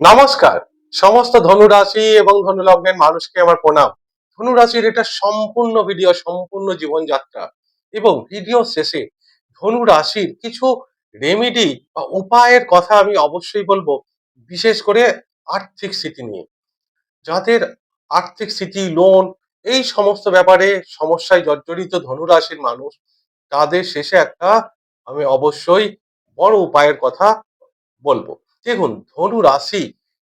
নমস্কার। সমস্ত ধনুরাশি এবং ধনুলগ্নের মানুষকে আমার প্রণাম। ধনুরাশির এটা সম্পূর্ণ ভিডিও সম্পূর্ণ জীবনযাত্রা এবং ভিডিও শেষে ধনুরাশির কিছু রেমিডি বা উপায়ের কথা আমি অবশ্যই বলব, বিশেষ করে আর্থিক স্থিতি নিয়ে। যাদের আর্থিক স্থিতি লোন এই সমস্ত ব্যাপারে সমস্যায় জর্জরিত ধনুরাশির মানুষ, তাদের শেষে একটা আমি অবশ্যই বড় উপায়ের কথা বলব। দেখুন, ধনু রাশি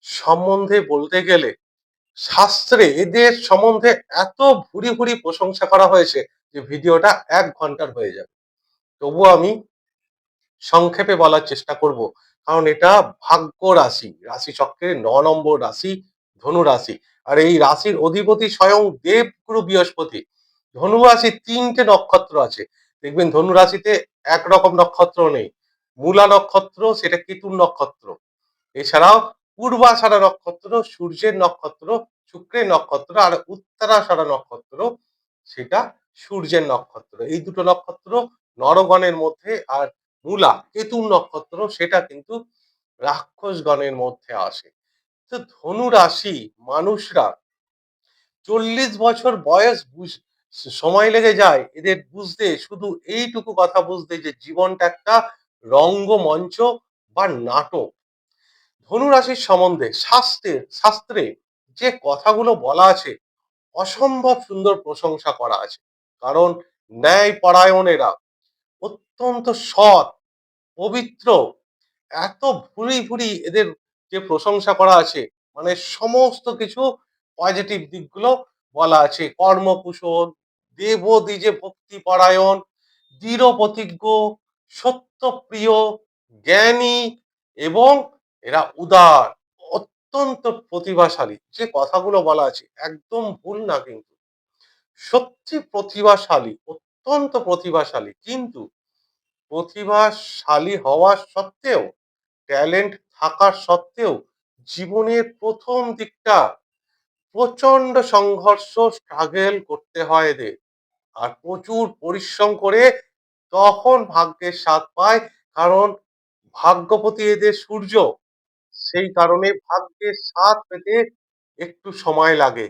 সম্বন্ধে বলতে গেলে শাস্ত্রে এদের সম্বন্ধে এত ভুরি ভুরি প্রশংসা করা হয়েছে যে ভিডিওটা এক ঘণ্টার হয়ে যাবে। তবুও আমি সংক্ষেপে বলার চেষ্টা করব। কারণ এটা ভাগ্য রাশি রাশি চক্রের ন নম্বর রাশি, ধনু রাশি। আর এই রাশির অধিপতি স্বয়ং দেবগুরু বৃহস্পতি। ধনু রাশি তিনটে নক্ষত্র আছে। দেখবেন, ধনু রাশিতে একরকম নক্ষত্র নেই। মূলা নক্ষত্র, সেটা কেতুর নক্ষত্র। এছাড়াও পূর্বাষাঢ়া নক্ষত্র, সূর্যের নক্ষত্র, শুক্রের নক্ষত্র আর উত্তরাষাঢ়া নক্ষত্র, সেটা সূর্যের নক্ষত্র। এই দুটো নক্ষত্র নরগণের মধ্যে আর মূলা কেতুর নক্ষত্র, সেটা কিন্তু রাক্ষসগণের মধ্যে আসে। তো ধনু রাশি মানুষরা চল্লিশ বছর বয়স বুঝ, সময় লেগে যায় এদের বুঝতে, শুধু এইটুকু কথা বুঝতে যে জীবনটা একটা রঙ্গমঞ্চ বা নাটক। ধনুরাশির সম্বন্ধে শাস্ত্রে শাস্ত্রে যে কথাগুলো বলা আছে, অসম্ভব সুন্দর প্রশংসা করা আছে। কারণ ন্যায় পরায়ণেরা অত্যন্ত সৎ, পবিত্র, এত ভুরি ভুরি এদের যে প্রশংসা করা আছে মানে সমস্ত কিছু পজিটিভ দিকগুলো বলা আছে। কর্মকুশল দেবদ্বিজে ভক্তি পরায়ণ দৃঢ় প্রতিজ্ঞ, সত্যপ্রিয়, জ্ঞানী এবং এরা উদার, অত্যন্ত প্রতিভাশালী। যে কথাগুলো বলা আছে, একদম ভুল না কিন্তু। সত্যি প্রতিভাশালী, অত্যন্ত প্রতিভাশালী। কিন্তু প্রতিভাশালী হওয়া সত্ত্বেও, ট্যালেন্ট থাকা সত্ত্বেও, জীবনের প্রথম দিকটা প্রচণ্ড সংঘর্ষ, স্ট্রাগেল করতে হয় এদের। আর প্রচুর পরিশ্রম করে তখন ভাগ্যের স্বাদ পায়, কারণ ভাগ্যপতি এদের সূর্য। সেই কারণে ভাগ্যের স্বাদ পেতে একটু সময় লাগে।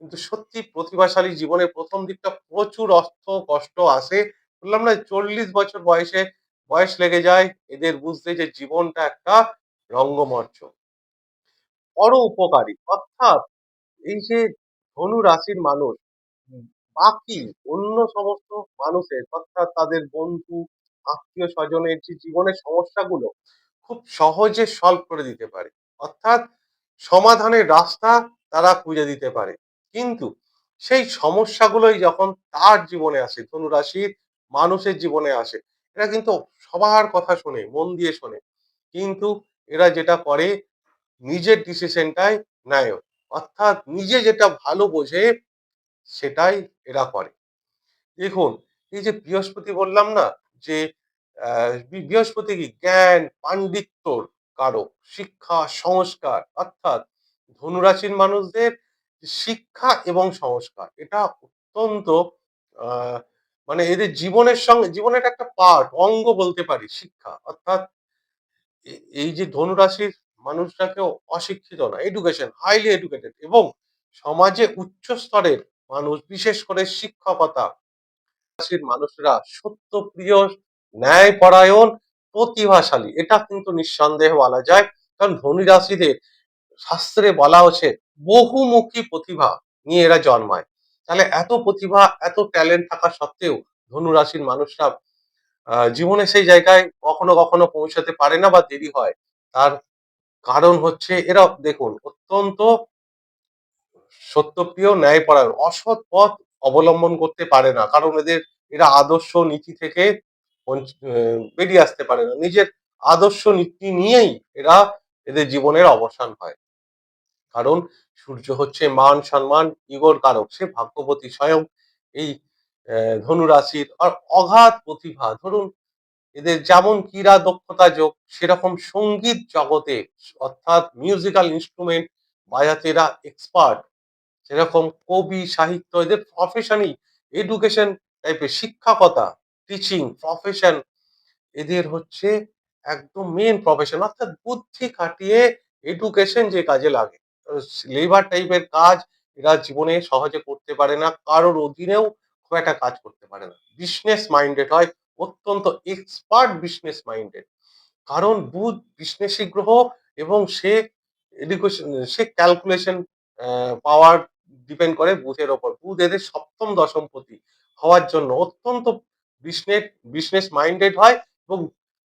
কিন্তু সত্যি প্রতিভাশালী জীবনের প্রথম দিকটা প্রচুর অর্থ কষ্ট আসে। বললাম না চল্লিশ বছর বয়সে বয়স লেগে যায় এদের বুঝতে যে জীবনটা একটা রঙ্গমঞ্চ। বড় উপকারী অর্থাৎ এই যে ধনু রাশির মানুষ বাকি অন্য সমস্ত মানুষের অর্থাৎ তাদের বন্ধু আত্মীয় স্বজনের যে জীবনের সমস্যাগুলো খুব সহজে সলভ করে দিতে পারে। অর্থাৎ সমাধানের রাস্তা তারা খুঁজে দিতে পারে। কিন্তু সেই সমস্যাগুলোই যখন তার জীবনে আসে ধনু রাশির মানুষের জীবনে আসে, এরা কিন্তু সবার কথা শোনে, মন দিয়ে শোনে। কিন্তু এরা যেটা করে, নিজের ডিসিশনটাই নেয়। অর্থাৎ নিজে যেটা ভালো বোঝে, সেটাই এরা করে। দেখুন, এই যে বৃহস্পতি বললাম না, যে বৃহস্পতি কি? জ্ঞান পাণ্ডিত্যর কারক শিক্ষা, সংস্কার, অর্থাৎ ধনুরাশির মানুষদের শিক্ষা এবং সংস্কার। এটা অত্যন্ত মানে এদের জীবনের সঙ্গে, জীবনের একটা পার্ট, অঙ্গ বলতে পারি, শিক্ষা। অর্থাৎ এই যে ধনুরাশির মানুষরা কেউ অশিক্ষিত না এডুকেশন হাইলি এডুকেটেড এবং সমাজে উচ্চ স্তরের মানুষ, বিশেষ করে শিক্ষকতা, রাশির মানুষরা সত্যপ্রিয় ন্যায়পরায়ণ, প্রতিভাশালী। এটা কিন্তু নিঃসন্দেহ বলা যায়। কারণ ধনী রাশিদের শাস্ত্রে বলা হচ্ছে, বহুমুখী প্রতিভা নিয়ে এরা জন্মায়। তাহলে এত প্রতিভা, এত ট্যালেন্ট থাকা সত্ত্বেও ধনু রাশির মানুষরা জীবনে সেই জায়গায় কখনো কখনো পৌঁছাতে পারে না বা দেরি হয়। তার কারণ হচ্ছে, এরা দেখুন, অত্যন্ত সত্যপ্রিয়, ন্যায়পরায়ণ, অসৎ পথ অবলম্বন করতে পারে না। কারণ এদের, এরা আদর্শ নীতি থেকে বেরিয়ে আসতে পারে না। নিজের আদর্শ নীতি নিয়েই এরা এদের জীবনের অবসান হয়। কারণ সূর্য হচ্ছে মান সম্মান ইগোর কারক। সে ভাগ্যবতী স্বয়ং এই আহ, ধনু রাশির আর অগাধ প্রতিভা। ধরুন এদের যেমন ক্রীড়া দক্ষতা যোগ সেরকম সংগীত জগতে অর্থাৎ মিউজিক্যাল ইনস্ট্রুমেন্ট বাজাতে এরা এক্সপার্ট সেরকম কবি সাহিত্য এদের প্রফেশনই এডুকেশন টাইপের শিক্ষকতা। টিচিং প্রফেশন এদের হচ্ছে একদম মেন প্রফেশন অর্থাৎ বুদ্ধি খাটিয়ে এডুকেশন যে কাজে লাগে। লেবার টাইপের কাজ এরা জীবনে সহজে করতে পারে না, কারোর অধীনেও খুব একটা কাজ করতে পারে না। বিজনেস মাইন্ডেড হয়, অত্যন্ত এক্সপার্ট বিজনেস মাইন্ডেড কারণ বুধ বিজনেসী গ্রহ এবং সে এডুকেশন সে ক্যালকুলেশন পাওয়ার ডিপেন্ড করে বুধের ওপর। বুধ এদের সপ্তম দশমপতি হওয়ার জন্য অত্যন্ত বিজনেস বিজনেস মাইন্ডেড হয় এবং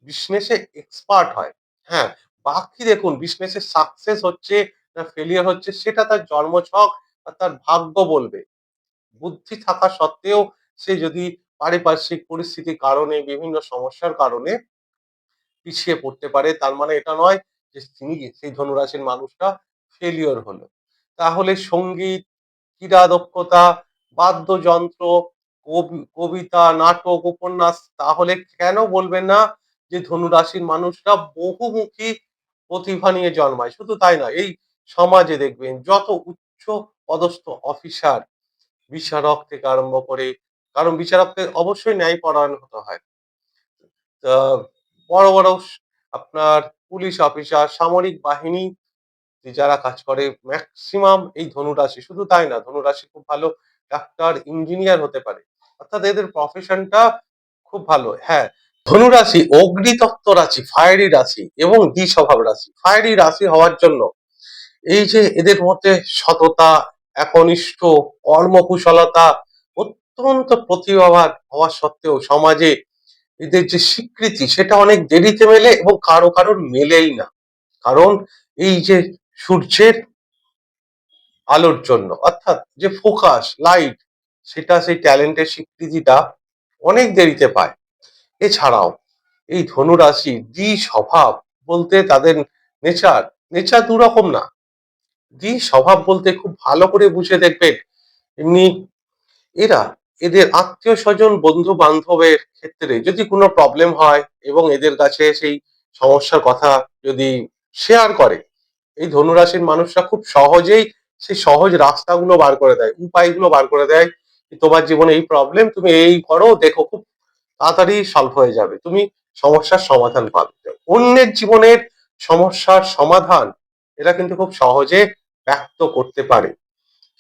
বিজনেসে এক্সপার্ট হয়। হ্যাঁ বাকি দেখুন বিজনেসে সাকসেস হচ্ছে না ফেলিয়ার হচ্ছে, সেটা তার জন্মছক আর তার ভাগ্য বলবে। বুদ্ধি থাকা সত্ত্বেও সে যদি পারিপার্শ্বিক পরিস্থিতির কারণে, বিভিন্ন সমস্যার কারণে পিছিয়ে পড়তে পারে, তার মানে এটা নয় যে তিনি সেই ধনুরাশির মানুষটা ফেলিওর হলো। তাহলে সংগীত, ক্রীড়া দক্ষতা, বাদ্যযন্ত্র কবিতা, নাটক, উপন্যাস, তাহলে কেন বলবেন না যে ধনুরাশির মানুষরা বহুমুখী প্রতিভা নিয়ে জন্মায়? শুধু তাই না এই সমাজে দেখবেন যত উচ্চ পদস্থ অফিসার বিচারক থেকে আরম্ভ করে, কারণ বিচারককে অবশ্যই ন্যায় পরায়ণ হতে হয়। বড় বড় আপনার পুলিশ অফিসার সামরিক বাহিনী যারা কাজ করে ম্যাক্সিমাম এই ধনুরাশি, শুধু তাই না, ধনুরাশি খুব ভালো ডাক্তার ইঞ্জিনিয়ার হতে পারে। অর্থাৎ এদের প্রফেশনটা খুব ভালো। হ্যাঁ ধনুরাশি অগ্নিতত্ত্ব রাশি ফায়ারি রাশি এবং দ্বি স্বভাব রাশি। ফায়ারি রাশি হওয়ার জন্য এই যে এদের মধ্যে সততা, একনিষ্ঠ, কর্মকুশলতা অত্যন্ত প্রতিভাবান হওয়া সত্ত্বেও সমাজে এদের যে স্বীকৃতি সেটা অনেক দেরিতে মেলে এবং কারও কারোর মেলেই না। কারণ এই যে সূর্যের আলোর জন্য, অর্থাৎ যে ফোকাস লাইট সেটা সেই ট্যালেন্টের স্বীকৃতিটা অনেক দেরিতে পায়। এছাড়াও এই ধনুরাশি, দ্বি স্বভাব বলতে তাদের নেচার নেচার দু রকম না। দ্বি স্বভাব বলতে খুব ভালো করে বুঝে দেখবেন, এমনি এরা এদের আত্মীয় স্বজন বন্ধু বান্ধবের ক্ষেত্রে যদি কোনো প্রবলেম হয় এবং এদের কাছে সেই সমস্যার কথা যদি শেয়ার করে, এই ধনুরাশির মানুষরা খুব সহজেই সেই সহজ রাস্তাগুলো বার করে দেয়, উপায়গুলো বার করে দেয় তোমার জীবনে এই প্রবলেম তুমি এই করো, দেখো খুব তাড়াতাড়ি সলভ হয়ে যাবে। তুমি সমস্যার সমাধান পাবে। অন্যের জীবনের সমস্যার সমাধান এরা কিন্তু খুব সহজে ব্যক্ত করতে পারে।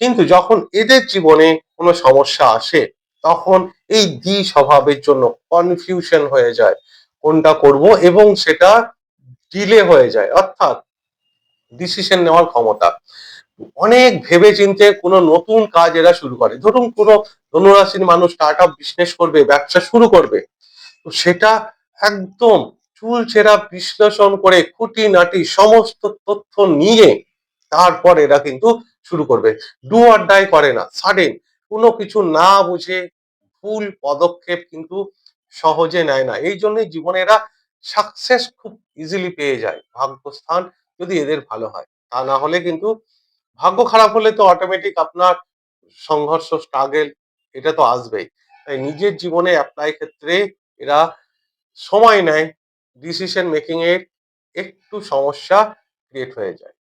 কিন্তু যখন এদের জীবনে কোনো সমস্যা আসে, তখন এই দ্বি স্বভাবের জন্য কনফিউশন হয়ে যায়, কোনটা করব এবং সেটা ডিলে হয়ে যায়। অর্থাৎ ডিসিশন নেওয়ার ক্ষমতা। অনেক ভেবে চিন্তে কোনো নতুন কাজ এরা শুরু করে। ধরুন কোনো ধনুরাশির মানুষ স্টার্ট আপ বিজনেস করবে, ব্যবসা শুরু করবে। তো সেটা একদম চুলচেরা বিশ্লেষণ করে খুঁটিনাটি সমস্ত তথ্য নিয়ে তারপর এরা কিন্তু শুরু করবে। ডু অর ডাই করে না। সাডেন কোনো কিছু না বুঝে ভুল পদক্ষেপ কিন্তু সহজে নেয় না। এই জন্যই জীবনে এরা সাকসেস খুব ইজিলি পেয়ে যায়। ভাগ্যস্থান যদি এদের ভালো হয়। তা না হলে কিন্তু ভাগ্য খারাপ হলে তো অটোমেটিক আপনার সংঘর্ষ স্ট্রাগেল এটা তো আসবেই। তাই নিজের জীবনে অ্যাপ্লাই ক্ষেত্রে এরা সময় নেয় ডিসিশন মেকিং এর একটু সমস্যা ক্রিয়েট হয়ে যায়।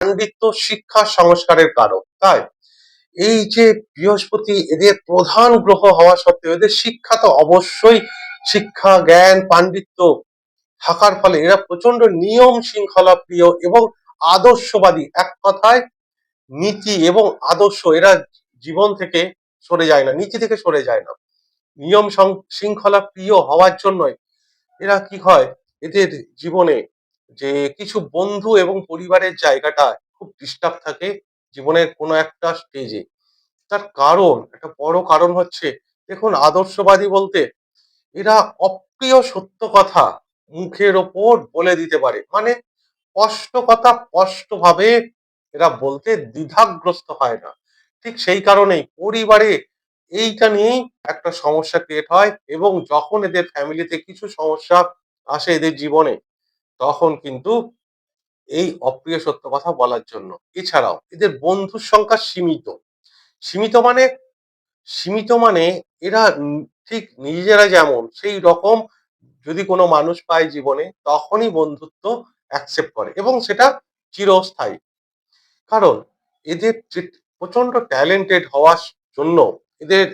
পাণ্ডিত্য শিক্ষা সংস্কারের কারক, তাই? এই যে বৃহস্পতি এদের প্রধান গ্রহ হওয়া সত্ত্বেও এদের শিক্ষা তো অবশ্যই শিক্ষা, জ্ঞান, পাণ্ডিত্য থাকার ফলে এরা প্রচণ্ড নিয়ম শৃঙ্খলা প্রিয় এবং আদর্শবাদী। এক কথায়, নীতি এবং আদর্শ এরা জীবন থেকে সরে যায় না, নীতি থেকে সরে যায় না। নিয়ম শৃঙ্খলা প্রিয় হওয়ার জন্যই এরা কি হয়, এদের জীবনে যে কিছু বন্ধু এবং পরিবারের জায়গাটা খুব ডিস্টার্ব থাকে জীবনের কোনো একটা স্টেজে তার কারণ, একটা বড় কারণ হচ্ছে, দেখুন, আদর্শবাদী বলতে এরা অপ্রিয় সত্য কথা মুখের ওপর বলে দিতে পারে। মানে স্পষ্ট কথা স্পষ্টভাবে এরা বলতে দ্বিধাগ্রস্ত হয় না। ঠিক সেই কারণেই পরিবারে এইটা নিয়েই একটা সমস্যা ক্রিয়েট হয় এবং যখন এদের ফ্যামিলিতে কিছু সমস্যা আসে এদের জীবনে, তখন কিন্তু এই অপ্রিয় সত্য কথা বলার জন্য। এছাড়াও এদের বন্ধুর সংখ্যা সীমিত। সীমিত মানে সীমিত মানে এরা ঠিক নিজেরা যেমন, সেই রকম যদি কোনো মানুষ পায় জীবনে, তখনই বন্ধুত্ব অ্যাকসেপ্ট করে এবং সেটা চিরস্থায়ী। কারণ এদের প্রচণ্ড ট্যালেন্টেড হওয়ার জন্য এদের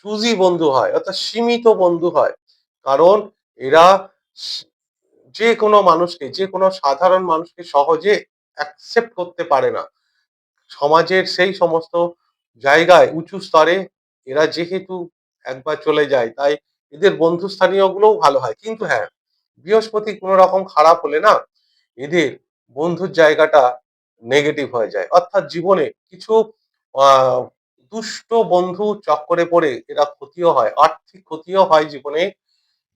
চুজি বন্ধু হয়, অর্থাৎ সীমিত বন্ধু হয়। কারণ এরা যে কোনো মানুষকে, যে কোনো সাধারণ মানুষকে সহজে অ্যাকসেপ্ট করতে পারে না। সমাজের সেই সমস্ত জায়গায়, উঁচু স্তরে এরা যেহেতু একবার চলে যায়, তাই এদের বন্ধুস্থানীয় গুলোও ভালো হয়। কিন্তু হ্যাঁ বৃহস্পতি কোনো রকম খারাপ হলে না এদের বন্ধুর জায়গাটা নেগেটিভ হয়ে যায়। অর্থাৎ জীবনে কিছু দুষ্ট বন্ধু চক্করে পড়ে এরা ক্ষতিও হয়, আর্থিক ক্ষতিও হয় জীবনে।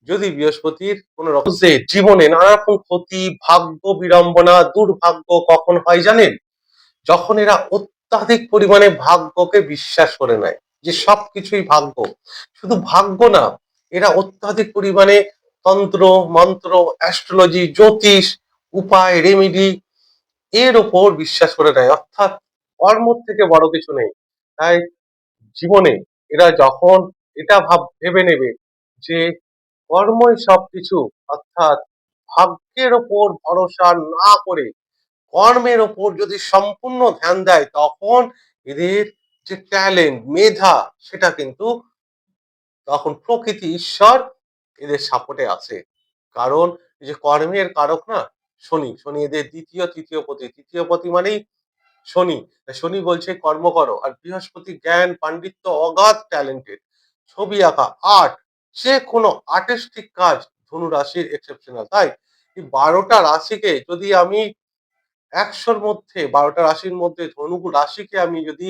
যদি বৃহস্পতির কোন রকম জীবনে নানা রকম ক্ষতি, ভাগ্য বিড়ম্বনা, দুর্ভাগ্য কখন হয় জানেন? যখন এরা অত্যাধিক পরিমাণে ভাগ্যকে বিশ্বাস করে নেয় যে সবকিছুই ভাগ্য। শুধু ভাগ্য না এরা অত্যাধিক পরিমাণে তন্ত্র, মন্ত্র অ্যাস্ট্রোলজি জ্যোতিষ, উপায় রেমিডি এর ওপর বিশ্বাস করে নেয়। অর্থাৎ কর্মর থেকে বড় কিছু নেই। তাই জীবনে এরা যখন এটা ভাব, ভেবে নেবে যে কর্মই সবকিছু, অর্থাৎ ভাগ্যের ওপর ভরসা না করে কর্মের ওপর যদি সম্পূর্ণ ধ্যান দেয়, তখন এদের যে ট্যালেন্ট মেধা, সেটা কিন্তু তখন প্রকৃতি ঈশ্বর এদের সাপোর্টে আছে। কারণ যে কর্মের কারক না, শনি শনি এদের দ্বিতীয়, তৃতীয় পতি। তৃতীয় পতি মানেই শনি। শনি বলছে, কর্ম করো। আর বৃহস্পতি, জ্ঞান, পাণ্ডিত্য, অগাধ ট্যালেন্টেড ছবি আঁকা আর্ট যে কোনো আর্টিস্টিক কাজ ধনু রাশির এক্সেপশনাল তাই এই বারোটা রাশিকে যদি আমি একশোর মধ্যে, বারোটা রাশির মধ্যে ধনু রাশিকে আমি যদি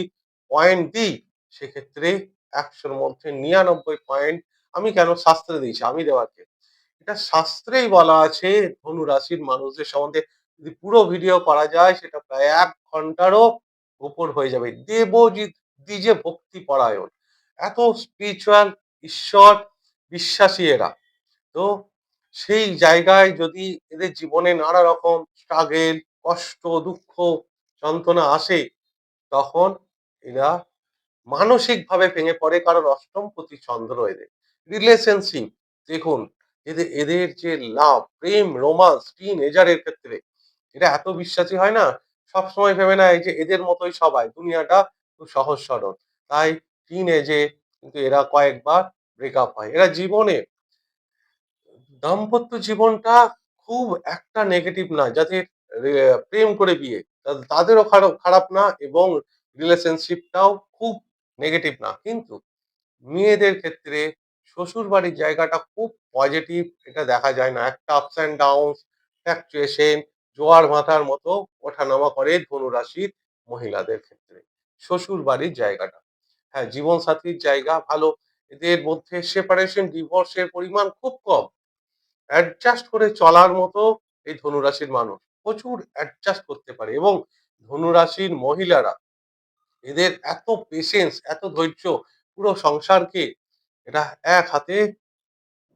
পয়েন্ট দিই, সেক্ষেত্রে একশোর মধ্যে নিরানব্বই পয়েন্ট আমি কেন শাস্ত্রে দিয়েছি? আমি দেওয়াকে। এটা শাস্ত্রেই বলা আছে ধনু রাশির মানুষদের সম্বন্ধে যদি পুরো ভিডিও করা যায়, সেটা প্রায় এক ঘন্টারও উপর হয়ে যাবে। দেবজিৎ দ্বিজে ভক্তি পরায়ণ। এত স্পিরিচুয়াল ঈশ্বর বিশ্বাসী এরা। তো সেই জায়গায় যদি এদের জীবনে নানা রকম স্ট্রাগেল কষ্ট, দুঃখ, যন্ত্রণা আসে, তখন এরা মানসিকভাবে ভেঙে পড়ে কারণ অষ্টম প্রতি চন্দ্র এদের। রিলেশনশিপ দেখুন, এদের এদের যে লাভ প্রেম রোমান্স টিন এজারের ক্ষেত্রে, এটা এত বিশ্বাসী হয় না, সবসময় ভেবে নেয় যে এদের মতোই সবাই, দুনিয়াটা খুব সহজ সরল। তাই টিন এজে কিন্তু এরা কয়েকবার ব্রেকআপ হয়। এরা জীবনে, দাম্পত্য জীবনটা খুব একটা নেগেটিভ না যাদের প্রেম করে বিয়ে। তাদেরও খারাপ খারাপ না এবং রিলেশনশিপটাও খুব নেগেটিভ না। কিন্তু মেয়েদের ক্ষেত্রে শ্বশুর বাড়ির জায়গাটা খুব পজিটিভ এটা দেখা যায় না। একটা আপস অ্যান্ড ডাউন ফ্ল্যাকচুয়েশন জোয়ার ভাটার মতো ওঠানামা করে ধনু রাশির মহিলাদের ক্ষেত্রে। শ্বশুর বাড়ির জায়গাটা। হ্যাঁ জীবন সাথীর জায়গা ভালো। এদের মধ্যে সেপারেশন ডিভোর্সের পরিমাণ খুব কম। অ্যাডজাস্ট করে চলার মতো এই ধনুরাশির মানুষ প্রচুর অ্যাডজাস্ট করতে পারে এবং ধনুরাশির মহিলারা এদের এত পেশেন্স এত ধৈর্য পুরো সংসারকে এরা এক হাতে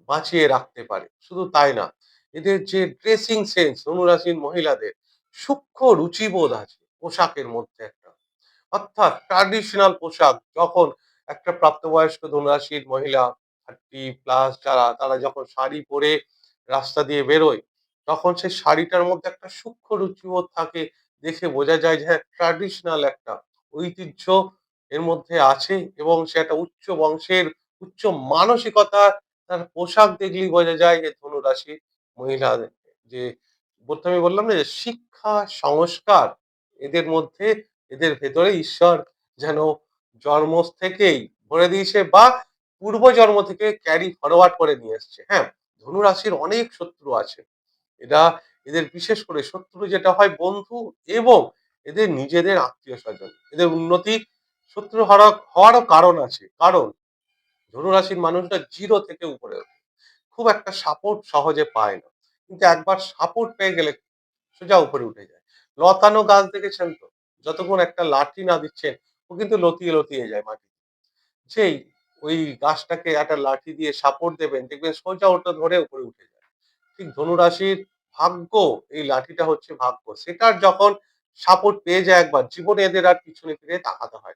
বাঁচিয়ে রাখতে পারে। শুধু তাই না, এদের যে ড্রেসিং সেন্স ধনুরাশির মহিলাদের সূক্ষ্ম রুচিবোধ আছে পোশাকের মধ্যে একটা। অর্থাৎ ট্র্যাডিশনাল পোশাক যখন একটা প্রাপ্তবয়স্ক ধনুরাশির মহিলা থার্টি প্লাস যারা, তারা যখন শাড়ি পরে রাস্তা দিয়ে বেরোয়, তখন সেই শাড়িটার মধ্যে একটা সূক্ষ্ম রুচিবোধ থাকে, দেখে বোঝা যায় যে হ্যাঁ ট্র্যাডিশনাল একটা ঐতিহ্য এর মধ্যে আছে এবং সে একটা উচ্চ বংশের উচ্চ মানসিকতা তার পোশাক দেখলেই বোঝা যায় যে ধনুরাশি মহিলাদের। যে প্রথমে বললাম না যে শিক্ষা, সংস্কার এদের মধ্যে, এদের ভেতরে ঈশ্বর যেন জন্ম থেকেই ভরে দিয়েছে বা পূর্ব জন্ম থেকে ক্যারি ফরওয়ার্ড করে নিয়ে এসছে। হ্যাঁ ধনুরাশির অনেক শত্রু আছে। এরা, এদের বিশেষ করে শত্রু যেটা হয় বন্ধু এবং এদের নিজেদের আত্মীয় স্বজন, এদের উন্নতি শত্রু হওয়ার হওয়ারও কারণ আছে। কারণ ধনুরাশির মানুষরা জিরো থেকে উপরে ওঠে। খুব একটা সাপোর্ট সহজে পায় না। কিন্তু একবার সাপোর্ট পেয়ে গেলে সোজা উপরে উঠে যায়। লতানো গাছ দেখেছেন তো? যতক্ষণ একটা লাঠি না দিচ্ছেন ও কিন্তু লতিয়ে লতিয়ে যায় মাটি যেই ওই গাছটাকে একটা লাঠি দিয়ে সাপোর্ট দেবেন, দেখবেন সোজা ওটা ধরে উপরে উঠে যায়। ঠিক ধনুরাশির ভাগ্য, এই লাঠিটা হচ্ছে ভাগ্য। সেটার যখন সাপোর্ট পেয়ে যায় একবার, জীবনে এদের আর পিছনে ফিরে তাকাতে হয়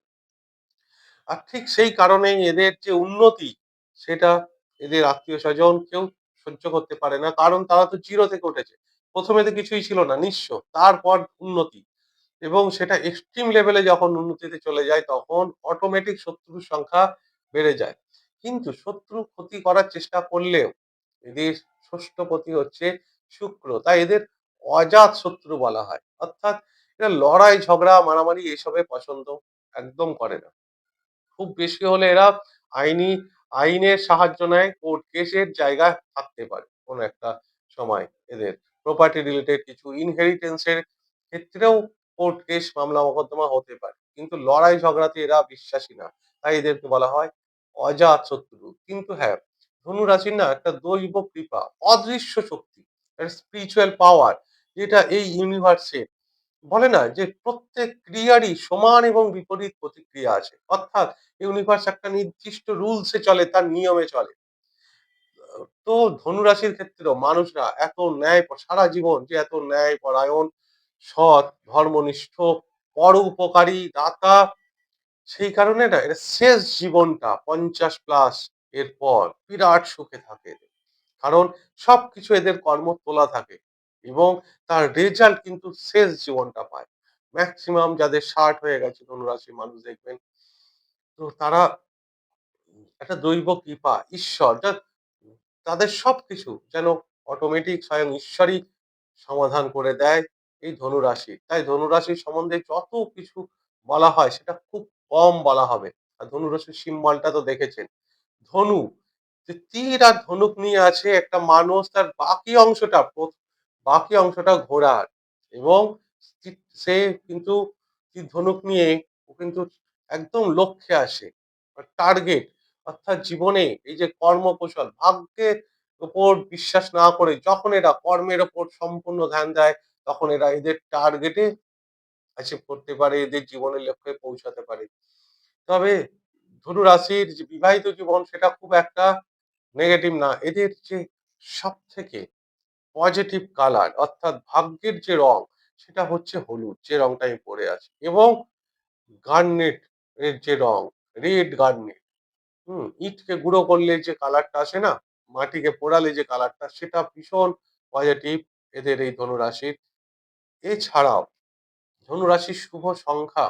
আর ঠিক সেই কারণেই এদের যে উন্নতি, সেটা এদের আত্মীয় স্বজন কেউ সহ্য করতে পারে না। কারণ তারা তো জিরো থেকে উঠেছে। প্রথমে তো কিছুই ছিল না, নিঃস্ব। তারপর উন্নতি। এবং সেটা এক্সট্রিম লেভেলে যখন উন্নতিতে চলে যায়, তখন অটোমেটিক শত্রুর সংখ্যা বেড়ে যায়। কিন্তু শত্রু ক্ষতি করার চেষ্টা করলেও এদের ষষ্ঠপতি হচ্ছে শুক্র। তাই এদের অজাত শত্রু বলা হয়। অর্থাৎ এরা লড়াই, ঝগড়া, মারামারি এসবে পছন্দ একদম করে না। খুব বেশি হলে এরা আইনি, আইনের সাহায্য নেয় কোর্ট কেসের জায়গায় থাকতে পারে কোনো একটা সময় এদের। প্রপার্টি রিলেটেড কিছু ইনহেরিটেন্সের ক্ষেত্রেও কোর্ট কেস মামলা মোকদ্দমা হতে পারে। কিন্তু লড়াই, ঝগড়াতে এরা বিশ্বাসী না। তাই এদেরকে বলা হয় অজাত শত্রু। কিন্তু হ্যাঁ ধনু রাশির না একটা দৈব কৃপা, অদৃশ্য শক্তি স্পিরিচুয়াল পাওয়ার যেটা এই ইউনিভার্সে বলে না যে প্রত্যেক ক্রিয়ারই সমান এবং বিপরীত প্রতিক্রিয়া আছে। অর্থাৎ ইউনিভার্স একটা নির্দিষ্ট রুলসে চলে, তার নিয়মে চলে। তো ধনুরাশির ক্ষেত্রেও মানুষরা এত ন্যায় সারা জীবন যে এত ন্যায় পরায়ণ, সৎ, ধর্মনিষ্ঠ, পর উপকারী, দাতা, সেই কারণে না এর শেষ জীবনটা পঞ্চাশ প্লাস এরপর বিরাট সুখে থাকে। কারণ সবকিছু এদের কর্ম তোলা থাকে। এবং তার রেজাল্ট কিন্তু শেষ জীবনটা পায়। ম্যাক্সিমাম যাদের ষাট হয়ে গেছে ধনুরাশি মানুষ দেখবেন। তো তারা একটা দৈব কৃপা, ঈশ্বর, যা তাদের সবকিছু যেন অটোমেটিক স্বয়ং ঈশ্বরই সমাধান করে দেয় এই ধনুরাশি। তাই ধনুরাশির সম্বন্ধে যত কিছু বলা হয়, সেটা খুব কম বলা হবে। আর ধনুরাশির সিম্বলটা তো দেখেছেন। ধনু, যে তীর আর ধনুক নিয়ে আছে, একটা মানুষ তার বাকি অংশটা বাকি অংশটা ঘোড়ার এবং সে কিন্তু ধনুক নিয়ে ও কিন্তু একদম লক্ষ্যে আসে টার্গেট অর্থাৎ জীবনে এই যে কর্মকৌশল ভাগ্যের উপর বিশ্বাস না করে যখন এরা কর্মের ওপর সম্পূর্ণ ধ্যান দেয়, তখন এরা এদের টার্গেটে অ্যাচিভ করতে পারে, এদের জীবনের লক্ষ্যে পৌঁছাতে পারে। তবে ধনু রাশির যে বিবাহিত জীবন, সেটা খুব একটা নেগেটিভ না। এদের যে সব থেকে পজিটিভ কালার অর্থাৎ ভাগ্যের যে রং, সেটা হচ্ছে হলুদ, যে রংটা আমি পরে আছি। এবং গার্নেট এর যে রং রেড গার্নেট হুম, ইটকে গুঁড়ো করলে যে কালারটা আসে না, মাটিকে পোড়ালে যে কালারটা সেটা ভীষণ পজিটিভ এদের এই ধনুরাশির। এছাড়াও, ধনুরাশির শুভ সংখ্যা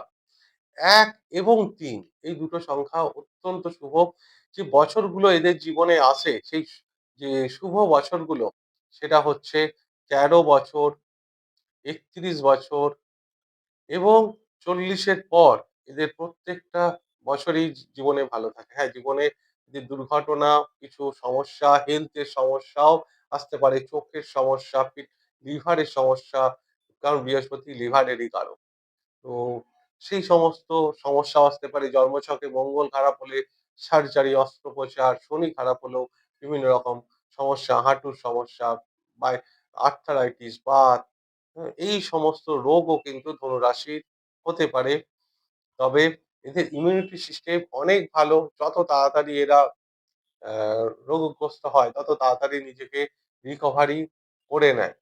এক এবং তিন, এই দুটো সংখ্যা অত্যন্ত শুভ। যে বছরগুলো এদের জীবনে আসে, সেই যে শুভ বছরগুলো সেটা হচ্ছে তেরো বছর, একত্রিশ বছর এবং চল্লিশের পর এদের প্রত্যেকটা বছরই জীবনে ভালো থাকে। হ্যাঁ জীবনে যে দুর্ঘটনা, কিছু সমস্যা হেলথের সমস্যাও আসতে পারে, চোখের সমস্যা লিভারের সমস্যা, কারণ বৃহস্পতি লিভারেরই কারণ। তো সেই সমস্ত সমস্যা আসতে পারে, জন্মছকে মঙ্গল খারাপ হলে সার্জারি অস্ত্রোপচার, শনি খারাপ হলেও বিভিন্ন রকম সমস্যা, হাঁটুর সমস্যা বা আর্থারাইটিস হ্যাঁ, এই সমস্ত রোগও কিন্তু ধনুরাশির হতে পারে। তবে এদের ইমিউনিটি সিস্টেম অনেক ভালো। যত তাড়াতাড়ি এরা রোগগ্রস্ত হয় তত তাড়াতাড়ি নিজেকে রিকভারি করে নেয়।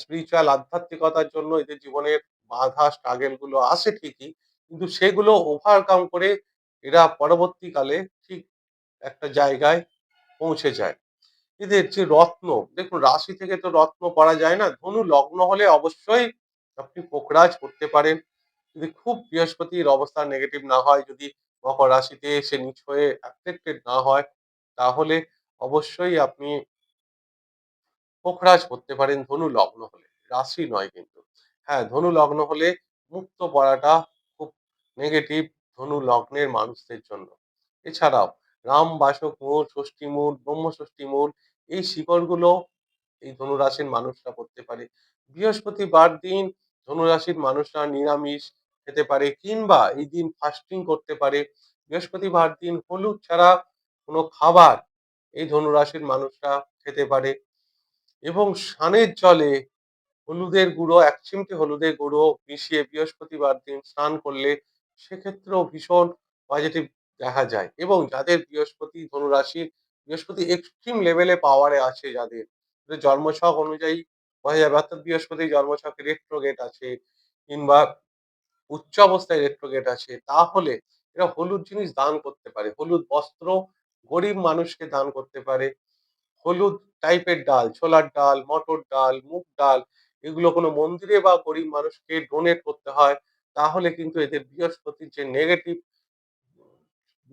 স্পিরিচুয়াল আধ্যাত্মিকতার জন্য এদের জীবনের বাধা স্ট্রাগেলগুলো আসে ঠিকই কিন্তু সেগুলো ওভারকাম করে এরা পরবর্তীকালে ঠিক একটা জায়গায় পৌঁছে যায়। এদের যে রত্ন, দেখুন রাশি থেকে তো রত্ন করা যায় না। ধনু লগ্ন হলে অবশ্যই আপনি পোকরাজ করতে পারেন। যদি খুব বৃহস্পতির অবস্থা নেগেটিভ না হয়, যদি মকর রাশিতে এসে নিচ হয়ে অ্যাফেক্টেড না হয়, তাহলে অবশ্যই আপনি পোখরাজ করতে পারেন ধনু লগ্ন হলে। রাশি নয় কিন্তু। হ্যাঁ ধনু লগ্ন হলে মুক্ত পড়াটা খুব নেগেটিভ ধনু লগ্নের মানুষদের জন্য। এছাড়াও রাম বাসক মূল ষষ্ঠী মূল ব্রহ্ম ষষ্ঠী মূল এই শিকড়গুলো এই ধনুরাশির মানুষরা করতে পারে। বৃহস্পতিবার দিন ধনুরাশির মানুষরা নিরামিষ খেতে পারে কিংবা এই দিন ফাস্টিং করতে পারে। বৃহস্পতিবার দিন হলুদ ছাড়া কোনো খাবার এই ধনুরাশির মানুষরা খেতে পারে। এবং স্নানের জলে হলুদের গুঁড়ো, এক চিমটি হলুদের গুঁড়ো মিশিয়ে বৃহস্পতিবার দিন স্নান করলে সেক্ষেত্রেও ভীষণ পজিটিভ দেখা যায় এবং যাদের বৃহস্পতি, ধনুরাশির বৃহস্পতি এক্সট্রিম লেভেলে পাওয়ারে আছে যাদের। জন্মছক অনুযায়ী বোঝা যাবে অর্থাৎ বৃহস্পতি জন্মছকে রেট্রোগেট আছে কিংবা উচ্চ অবস্থায় রেট্রোগেট আছে, তাহলে এরা হলুদ জিনিস দান করতে পারে। হলুদ বস্ত্র গরিব মানুষকে দান করতে পারে। হলুদ টাইপের ডাল, ছোলার ডাল, মটর ডাল, মুগ ডাল, এগুলো কোনো মন্দিরে বা গরিব মানুষকে ডোনেট করতে হয়, তাহলে কিন্তু এদের বৃহস্পতির যে নেগেটিভ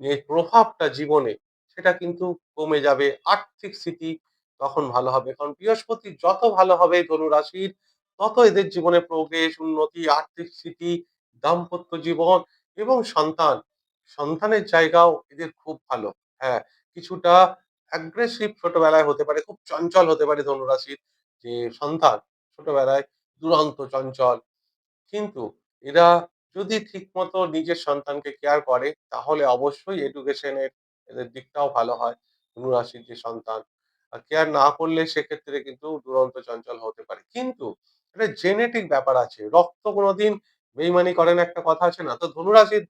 যে প্রভাবটা জীবনে সেটা কিন্তু কমে যাবে। আর্থিক স্থিতি তখন ভালো হবে। কারণ বৃহস্পতি যত ভালো হবে ধনু রাশির, তত এদের জীবনে প্রোগ্রেস উন্নতি, আর্থিক স্থিতি, দাম্পত্য জীবন এবং সন্তান। সন্তানের জায়গাও এদের খুব ভালো। হ্যাঁ কিছুটা অ্যাগ্রেসিভ ছোটবেলায় হতে পারে, খুব চঞ্চল হতে পারে ধনুরাশির যে সন্তান। ছোটবেলায় দুরন্ত চঞ্চল। কিন্তু এরা যদি ঠিকমতো নিজের সন্তানকে কেয়ার করে, তাহলে অবশ্যই এডুকেশনের এদের দিকটাও ভালো হয়। ধনুরাশির যে সন্তান কেয়ার না করলে সেক্ষেত্রে কিন্তু দুরন্ত চঞ্চল হতে পারে। কিন্তু এটা জেনেটিক ব্যাপার আছে, রক্ত কোনোদিন বেইমানি করে না একটা কথা আছে না? তো ধনুরাশির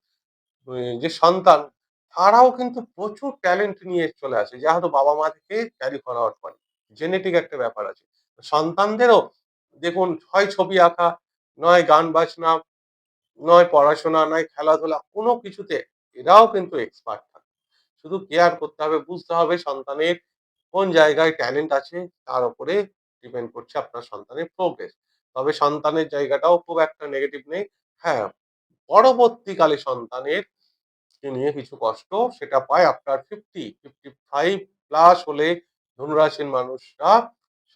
যে সন্তান, তারাও কিন্তু প্রচুর ট্যালেন্ট নিয়ে চলে আসে। যা হয়তো বাবা মা থেকে ক্যারি ফরওয়ার্ড করে জেনেটিক একটা ব্যাপার আছে। সন্তানদেরও দেখুন, হয় ছবি আঁকা, নয় গান বাজনা নয়, পড়াশোনা নয়, খেলাধুলা, কোনো কিছুতে এরাও কিন্তু এক্সপার্ট থাকে। শুধু কেয়ার করতে হবে, বুঝতে হবে সন্তানের কোন জায়গায় ট্যালেন্ট আছে, তার উপরে ডিপেন্ড করছে আপনার সন্তানের প্রোগ্রেস তবে সন্তানের জায়গাটাও খুব একটা নেগেটিভ নেই। হ্যাঁ পরবর্তীকালে সন্তানের নিয়ে কিছু কষ্ট, সেটা পায় আপনার ফিফটি ফিফটি ফাইভ প্লাস হলে ধনুরাশির মানুষরা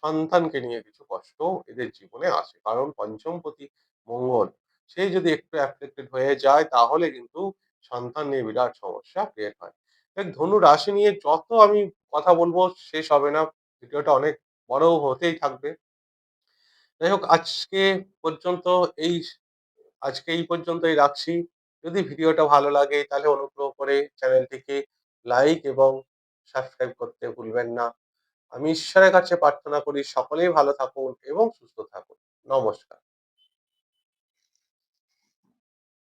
সন্তানকে নিয়ে কিছু কষ্ট এদের জীবনে আসে। কারণ পঞ্চমপতি মঙ্গল সেই যদি একটু অ্যাফেক্টেড হয়ে যায়, তাহলে কিন্তু সন্তান নিয়ে বিরাট সমস্যা ক্রিয়েট হয়। ধনু রাশি নিয়ে যত আমি কথা বলব, শেষ হবে না। ভিডিওটা অনেক বড় হতেই থাকবে। যাই হোক, আজকে পর্যন্ত এই, আজকে এই পর্যন্তই রাখছি। যদি ভিডিওটা ভালো লাগে, তাহলে অনুগ্রহ করে চ্যানেলটিকে লাইক এবং সাবস্ক্রাইব করতে ভুলবেন না। আমি ঈশ্বরের কাছে প্রার্থনা করি, সকলেই ভালো থাকুন এবং সুস্থ থাকুন। নমস্কার।